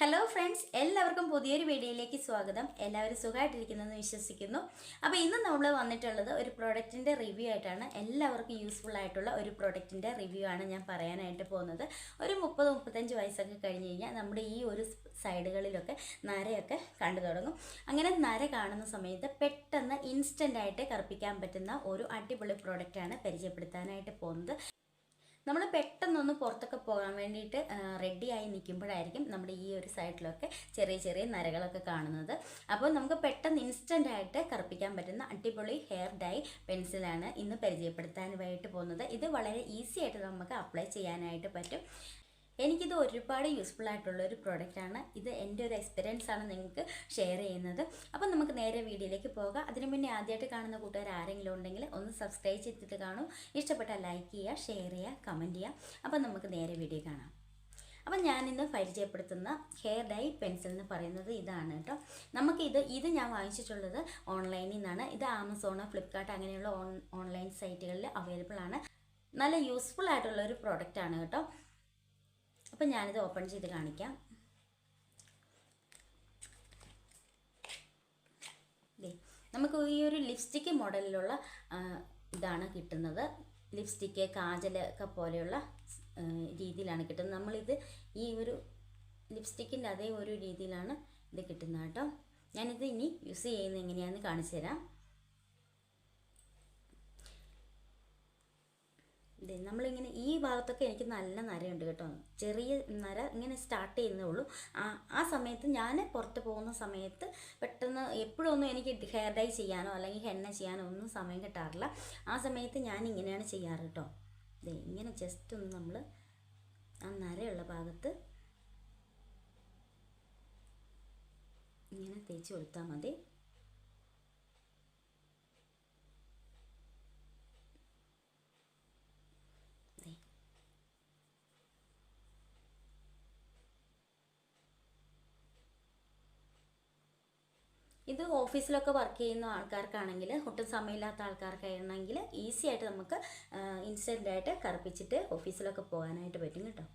Hello friends എല്ലാവർക്കും പുതിയൊരു വീഡിയോയിലേക്ക് സ്വാഗതം. എല്ലാവരും സുഖമായിട്ടിരിക്കുന്നതെന്ന് വിശ്വസിക്കുന്നു. അപ്പോൾ ഇന്ന് നമ്മൾ വന്നിട്ടുള്ളത് ഒരു പ്രോഡക്റ്റിന്റെ റിവ്യൂ ആയിട്ടാണ്. എല്ലാവർക്കും യൂസ്ഫുൾ ആയിട്ടുള്ള ഒരു പ്രോഡക്റ്റിന്റെ റിവ്യൂ ആണ് ഞാൻ പറയാനായിട്ട് പോകുന്നത്. ഒരു മുപ്പത് മുപ്പത്തഞ്ച് വയസ്സൊക്കെ കഴിഞ്ഞ് കഴിഞ്ഞാൽ നമ്മുടെ ഈ ഒരു സൈഡുകളിലൊക്കെ നരയൊക്കെ കണ്ടു തുടങ്ങും. അങ്ങനെ നര കാണുന്ന സമയത്ത് പെട്ടെന്ന് ഇൻസ്റ്റന്റായിട്ട് കറുപ്പിക്കാൻ പറ്റുന്ന ഒരു അടിപൊളി പ്രോഡക്റ്റാണ് പരിചയപ്പെടുത്താനായിട്ട് പോകുന്നത്. നമ്മൾ പെട്ടെന്നൊന്ന് പുറത്തൊക്കെ പോകാൻ വേണ്ടിയിട്ട് റെഡിയായി നിൽക്കുമ്പോഴായിരിക്കും നമ്മുടെ ഈ ഒരു സൈഡിലൊക്കെ ചെറിയ ചെറിയ നരകളൊക്കെ കാണുന്നത്. അപ്പോൾ നമുക്ക് പെട്ടെന്ന് ഇൻസ്റ്റന്റ് ആയിട്ട് കറുപ്പിക്കാൻ പറ്റുന്ന അടിപൊളി ഹെയർ ഡൈ പെൻസിലാണ് ഇന്ന് പരിചയപ്പെടുത്താനായിട്ട് പോകുന്നത്. ഇത് വളരെ ഈസി ആയിട്ട് നമുക്ക് അപ്ലൈ ചെയ്യാനായിട്ട് പറ്റും. എനിക്കിത് ഒരുപാട് യൂസ്ഫുൾ ആയിട്ടുള്ള ഒരു പ്രോഡക്റ്റാണ് ഇത് എന്റെ ഒരു എക്സ്പീരിയൻസ് ആണ് നിങ്ങൾക്ക് ഷെയർ ചെയ്യുന്നത്. അപ്പം നമുക്ക് നേരെ വീഡിയോയിലേക്ക് പോകാം. അതിനു മുന്നേ ആദ്യമായിട്ട് കാണുന്ന കൂട്ടുകാർ ആരെങ്കിലും ഉണ്ടെങ്കിൽ ഒന്ന് സബ്സ്ക്രൈബ് ചെയ്തിട്ട് കാണൂ. ഇഷ്ടപ്പെട്ടാൽ ലൈക്ക് ചെയ്യുക ഷെയർ ചെയ്യുക കമന്റ് ചെയ്യുക. അപ്പം നമുക്ക് നേരെ വീഡിയോ കാണാം. അപ്പം ഞാനിന്ന് പരിചയപ്പെടുത്തുന്ന ഹെയർ ഡൈ പെൻസിൽ എന്ന് പറയുന്നത് ഇതാണ് കേട്ടോ. നമുക്കിത് ഇത് ഞാൻ വാങ്ങിച്ചിട്ടുള്ളത് ഓൺലൈനിൽ നിന്നാണ്. ഇത് ആമസോൺ ഫ്ലിപ്കാർട്ട് അങ്ങനെയുള്ള ഓൺ ഓൺലൈൻ സൈറ്റുകളിൽ അവൈലബിൾ ആണ്. നല്ല യൂസ്ഫുൾ ആയിട്ടുള്ള ഒരു പ്രോഡക്റ്റ് ആണ് കേട്ടോ. അപ്പം ഞാനിത് ഓപ്പൺ ചെയ്ത് കാണിക്കാം. നമുക്ക് ഈ ഒരു ലിപ്സ്റ്റിക്ക് മോഡലിലുള്ള ഇതാണ് കിട്ടുന്നത്. ലിപ്സ്റ്റിക്ക് കാജൽ ഒക്കെ പോലെയുള്ള രീതിയിലാണ് കിട്ടുന്നത്. നമ്മളിത് ഈ ഒരു ലിപ്സ്റ്റിക്കിന്റെ അതേ ഒരു രീതിയിലാണ് ഇത് കിട്ടുന്നത് കേട്ടോ. ഞാനിത് ഇനി യൂസ് ചെയ്യുന്നത് എങ്ങനെയാണെന്ന് കാണിച്ചു തരാം. നമ്മളിങ്ങനെ ഈ ഭാഗത്തൊക്കെ എനിക്ക് നല്ല നരയുണ്ട് കേട്ടോ. ചെറിയ നര ഇങ്ങനെ സ്റ്റാർട്ട് ചെയ്യുന്നേ ഉള്ളൂ. ആ ആ സമയത്ത് ഞാൻ പുറത്ത് പോകുന്ന സമയത്ത് പെട്ടെന്ന് എപ്പോഴൊന്നും എനിക്ക് ഹെയർ ഡൈ ചെയ്യാനോ അല്ലെങ്കിൽ ഹെണ്ണ ചെയ്യാനോ ഒന്നും സമയം കിട്ടാറില്ല. ആ സമയത്ത് ഞാൻ ഇങ്ങനെയാണ് ചെയ്യാറ് കേട്ടോ. ഇതേ ഇങ്ങനെ ജസ്റ്റ് ഒന്ന് നമ്മൾ ആ നരയുള്ള ഭാഗത്ത് ഇങ്ങനെ തേച്ച് കൊടുത്താൽ മതി. ഇത് ഓഫീസിലൊക്കെ വർക്ക് ചെയ്യുന്ന ആൾക്കാർക്കാണെങ്കിൽ ഒട്ടും സമയമില്ലാത്ത ആൾക്കാർക്കായിരുന്നെങ്കിൽ ഈസി ആയിട്ട് നമുക്ക് ഇൻസ്റ്റന്റായിട്ട് കറുപ്പിച്ചിട്ട് ഓഫീസിലൊക്കെ പോകാനായിട്ട് പറ്റും കേട്ടോ.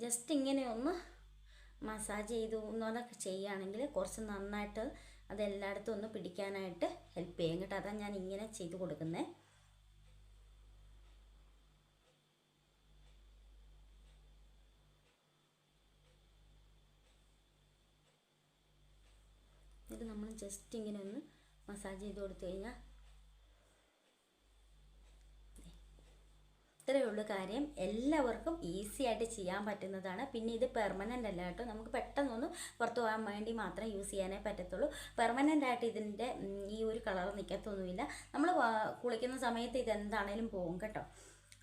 ജസ്റ്റ് ഇങ്ങനെ ഒന്ന് മസാജ് ചെയ്തു എന്നൊക്കെ ചെയ്യുകയാണെങ്കിൽ കുറച്ച് നന്നായിട്ട് അതെല്ലായിടത്തും ഒന്ന് പിടിക്കാനായിട്ട് ഹെൽപ്പ് ചെയ്യും. കേട്ടോ അതാണ് ഞാൻ ഇങ്ങനെ ചെയ്ത് കൊടുക്കുന്നത് ഇത് നമ്മൾ ജസ്റ്റ് ഇങ്ങനെ ഒന്ന് മസാജ് ചെയ്ത് കൊടുത്തു കഴിഞ്ഞാൽ ഇത്രയേ ഉള്ളൂ കാര്യം. എല്ലാവർക്കും ഈസി ആയിട്ട് ചെയ്യാൻ പറ്റുന്നതാണ്. പിന്നെ ഇത് പെർമനന്റ് അല്ല കേട്ടോ. നമുക്ക് പെട്ടെന്നൊന്നും പുറത്ത് പോകാൻ വേണ്ടി മാത്രം യൂസ് ചെയ്യാനേ പറ്റത്തുള്ളൂ. പെർമനന്റ് ആയിട്ട് ഇതിന്റെ ഈ ഒരു കളർ നിൽക്കത്തൊന്നുമില്ല നമ്മൾ കുളിക്കുന്ന സമയത്ത് ഇത് എന്താണേലും പോകും കേട്ടോ.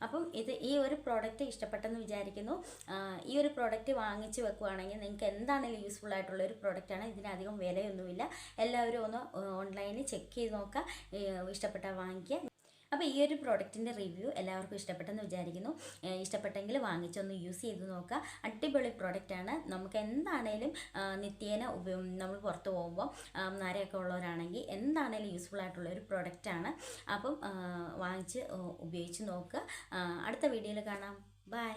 അപ്പം ഇത് ഈ ഒരു പ്രോഡക്റ്റ് ഇഷ്ടപ്പെട്ടെന്ന് വിചാരിക്കുന്നു. ഈ ഒരു പ്രോഡക്റ്റ് വാങ്ങിച്ചു വെക്കുവാണെങ്കിൽ നിങ്ങൾക്ക് എന്താണെങ്കിലും യൂസ്ഫുൾ ആയിട്ടുള്ള ഒരു പ്രോഡക്റ്റാണ് ഇതിനധികം വിലയൊന്നുമില്ല. എല്ലാവരും ഒന്ന് ഓൺലൈനിൽ ചെക്ക് ചെയ്ത് നോക്കുക. ഇഷ്ടപ്പെട്ടാൽ വാങ്ങിക്കുക. അപ്പോൾ ഈ ഒരു പ്രോഡക്റ്റിന്റെ റിവ്യൂ എല്ലാവർക്കും ഇഷ്ടപ്പെട്ടെന്ന് വിചാരിക്കുന്നു. ഇഷ്ടപ്പെട്ടെങ്കിൽ വാങ്ങിച്ചൊന്ന് യൂസ് ചെയ്ത് നോക്കുക. അടിപൊളി പ്രോഡക്റ്റാണ് നമുക്ക് എന്താണേലും നിത്യേന നമ്മൾ പുറത്ത് പോകുമ്പോൾ നരയൊക്കെ ഉള്ളവരാണെങ്കിൽ എന്താണേലും യൂസ്ഫുൾ ആയിട്ടുള്ള ഒരു പ്രോഡക്റ്റാണ് അപ്പം വാങ്ങിച്ച് ഉപയോഗിച്ച് നോക്കുക. അടുത്ത വീഡിയോയിൽ കാണാം. ബൈ